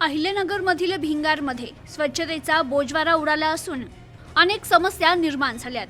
अहिल्यानगरमधील भिंगारमध्ये स्वच्छतेचा बोजवारा उडाला असून अनेक समस्या निर्माण झाल्यात.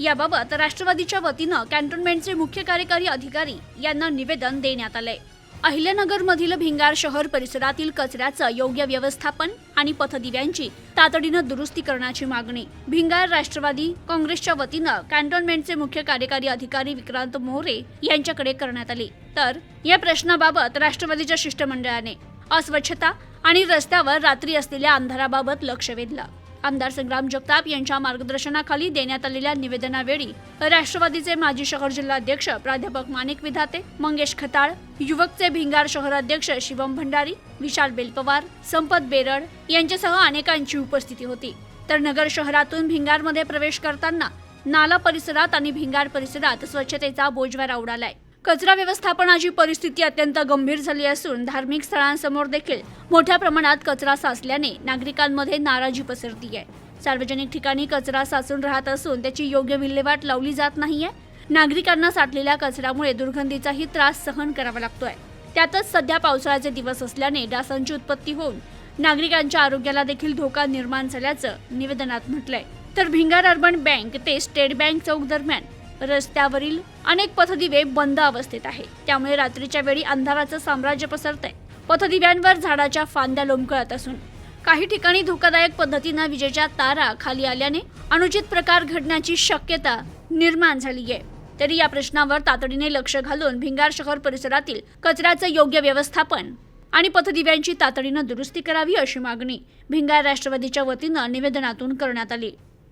याबाबत राष्ट्रवादीच्या वतीनं कॅन्टोन्मेंटचे मुख्य कार्यकारी अधिकारी यांना निवेदन देण्यात आलंय. अहिल्यानगरमधील भिंगार शहर परिसरातील कचऱ्याचं योग्य व्यवस्थापन आणि पथदिव्यांची तातडीनं दुरुस्ती करण्याची मागणी. भिंगार राष्ट्रवादी काँग्रेसच्या वतीनं कॅन्टोन्मेंटचे मुख्य कार्यकारी अधिकारी विक्रांत मोरे यांच्याकडे करण्यात आली. तर या प्रश्नाबाबत राष्ट्रवादीच्या शिष्टमंडळाने अस्वच्छता आणि रस्त्यावर रात्री असलेल्या अंधाराबाबत लक्ष वेधलं. आमदार संग्राम जगताप यांच्या मार्गदर्शनाखाली देण्यात आलेल्या निवेदनावेळी राष्ट्रवादीचे माजी शहर जिल्हाध्यक्ष प्राध्यापक माणिक विधाते मंगेश खताळ युवकचे भिंगार शहराध्यक्ष शिवम भंडारी विशाल बेलपवार संपत बेरड यांच्यासह अनेकांची उपस्थिती होती. तर नगर शहरातून भिंगारमध्ये प्रवेश करताना नाला परिसरात आणि भिंगार परिसरात स्वच्छतेचा बोजवारा उडालाय कचरा व्यवस्थापनाची परिस्थिती अत्यंत गंभीर झाली असून धार्मिक स्थळांसमोर देखील मोठ्या प्रमाणात कचरा साचल्याने नागरिकांमध्ये नाराजी पसरती आहे. सार्वजनिक ठिकाणी कचरा साचून राहत असून त्याची योग्य विल्हेवाट लावली जात नाहीये. नागरिकांना साठलेल्या कचऱ्यामुळे दुर्गंधीचाही त्रास सहन करावा लागतोय. त्यातच सध्या पावसाळ्याचे दिवस असल्याने डासांची उत्पत्ती होऊन नागरिकांच्या आरोग्याला देखील धोका निर्माण झाल्याचं निवेदनात म्हटलंय. तर भिंगार अर्बन बँक ते स्टेट बँक चौक दरम्यान रस्त्यावरील अनेक पथदिवे बंद अवस्थेत आहे त्यामुळे रात्रीच्या वेळी अंधाराचं साम्राज्य पसरतंय. पथदिव्यांवर झाडाच्या फांद्या लोंबकळत असून काही ठिकाणी धोकादायक पद्धतीनं विजेच्या तारा खाली आल्याने अनुचित प्रकार घडण्याची शक्यता निर्माण झाली आहे तरी या प्रश्नावर तातडीने लक्ष घालून भिंगार शहर परिसरातील कचऱ्याचं योग्य व्यवस्थापन आणि पथदिव्यांची तातडीनं दुरुस्ती करावी अशी मागणी भिंगार राष्ट्रवादीच्या वतीनं निवेदनातून करण्यात आली.